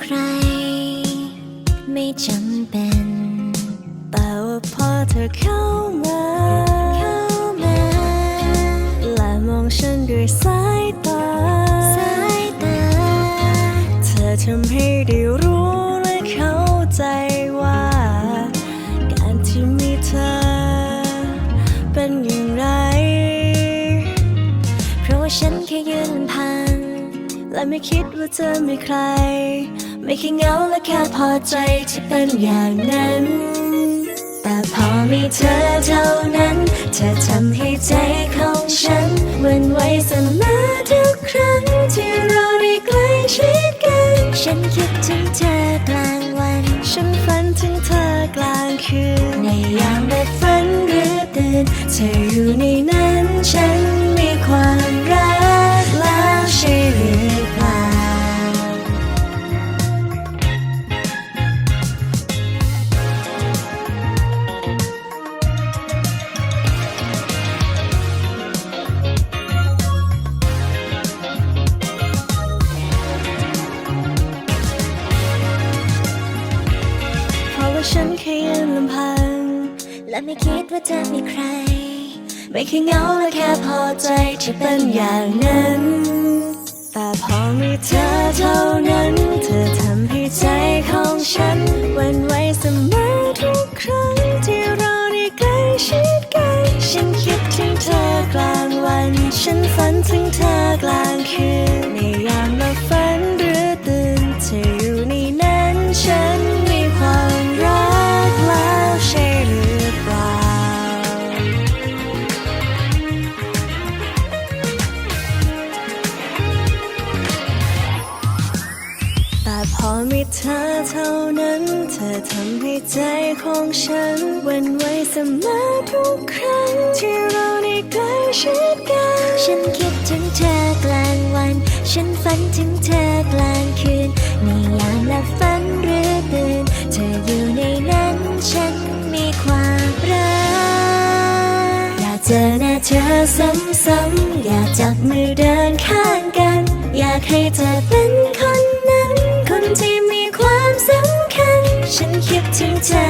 ใคร ไม่จำเป็น แต่ว่าพอเธอเข้ามาเข้ามาและมองฉันด้วยสายตาสายตา เธอทำให้ได้รู้ และไม่คิดว่าจะมีใคร ไม่แค่เหงาและแค่พอใจที่เป็นอย่างนั้น แต่พอมีเธอเท่านั้น เธอทำให้ใจของฉันหวันไหวเสมอทุกครั้งที่เราได้ใกล้ชิดกัน ฉันคิดถึงเธอกลางวัน ฉันฝันถึงเธอกลางคืน ในยามแบบฝันหรือตื่นเธออยู่ใน ฉันแค่ยืนลำพัง และไม่คิดว่าจะมีใคร ไม่แค่เหงาและแค่พอใจที่เป็นอย่างนั้น แต่พอมีเธอเท่านั้น เธอทำให้ใจของฉันวันไหวเสมอทุกครั้งที่เราได้ใกล้ชิดกัน ฉันคิดถึงเธอกลางวัน ฉันฝันถึงเธอ มีเธอเท่านั้น เธอทำให้ใจของฉันหวันไหวเสมอทุกครั้ง ที่เราได้ใกล้ชิดกัน ฉันคิดถึงเธอกลางวัน ฉันฝันถึงเธอกลางคืนในยามหลับฝันหรือตื่น เธออยู่ในนั้นฉันมีความรัก อยากเจอหน้าเธอซ้ำๆอยากจับมือเดินข้างกัน อยากให้เธอเป็นคน ฉันคิดถึงเธอ